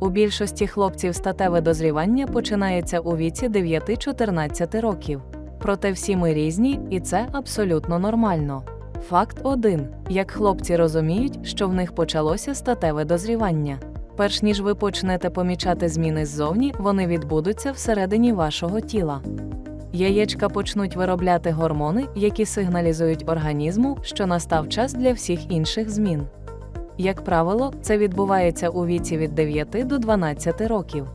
У більшості хлопців статеве дозрівання починається у віці 9-14 років. Проте всі ми різні, і це абсолютно нормально. Факт 1. Як хлопці розуміють, що в них почалося статеве дозрівання. Перш ніж ви почнете помічати зміни ззовні, вони відбудуться всередині вашого тіла. Яєчка почнуть виробляти гормони, які сигналізують організму, що настав час для всіх інших змін. Як правило, це відбувається у віці від 9 до 12 років.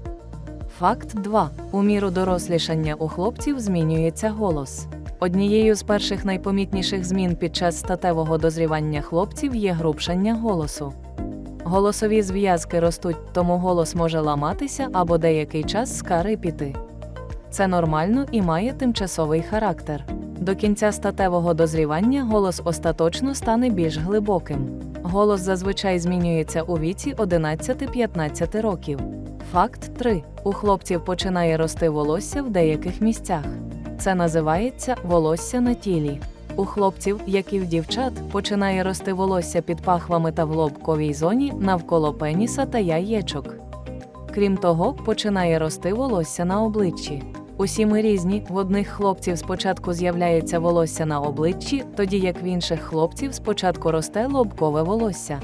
Факт 2. У міру дорослішання у хлопців змінюється голос. Однією з перших найпомітніших змін під час статевого дозрівання хлопців є грубшання голосу. Голосові зв'язки ростуть, тому голос може ламатися або деякий час скарипіти. Це нормально і має тимчасовий характер. До кінця статевого дозрівання голос остаточно стане більш глибоким. Голос зазвичай змінюється у віці 11-15 років. Факт 3. У хлопців починає рости волосся в деяких місцях. Це називається волосся на тілі. У хлопців, як і в дівчат, починає рости волосся під пахвами та в лобковій зоні навколо пеніса та яєчок. Крім того, починає рости волосся на обличчі. Усі ми різні, в одних хлопців спочатку з'являється волосся на обличчі, тоді як в інших хлопців спочатку росте лобкове волосся.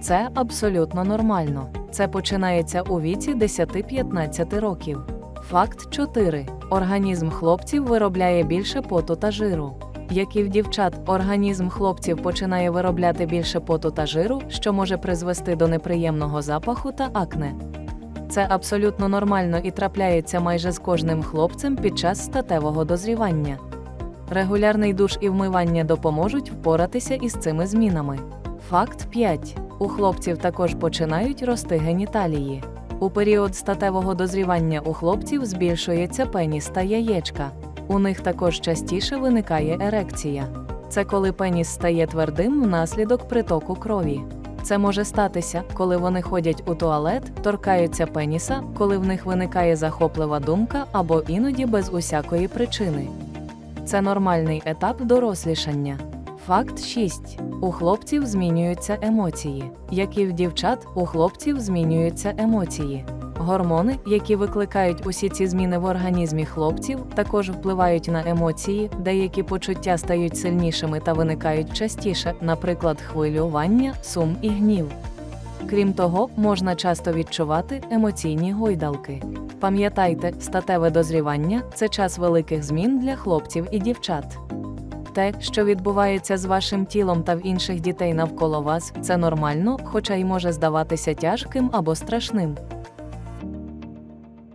Це абсолютно нормально. Це починається у віці 10-15 років. Факт 4. Організм хлопців виробляє більше поту та жиру. Як і в дівчат, організм хлопців починає виробляти більше поту та жиру, що може призвести до неприємного запаху та акне. Це абсолютно нормально і трапляється майже з кожним хлопцем під час статевого дозрівання. Регулярний душ і вмивання допоможуть впоратися із цими змінами. Факт 5. У хлопців також починають рости геніталії. У період статевого дозрівання у хлопців збільшується пеніс та яєчка. У них також частіше виникає ерекція. Це коли пеніс стає твердим внаслідок притоку крові. Це може статися, коли вони ходять у туалет, торкаються пеніса, коли в них виникає захоплива думка або іноді без усякої причини. Це нормальний етап дорослішання. Факт 6. У хлопців змінюються емоції. Як і в дівчат, у хлопців змінюються емоції. Гормони, які викликають усі ці зміни в організмі хлопців, також впливають на емоції, деякі почуття стають сильнішими та виникають частіше, наприклад, хвилювання, сум і гнів. Крім того, можна часто відчувати емоційні гойдалки. Пам'ятайте, статеве дозрівання це час великих змін для хлопців і дівчат. Те, що відбувається з вашим тілом та в інших дітей навколо вас, це нормально, хоча й може здаватися тяжким або страшним.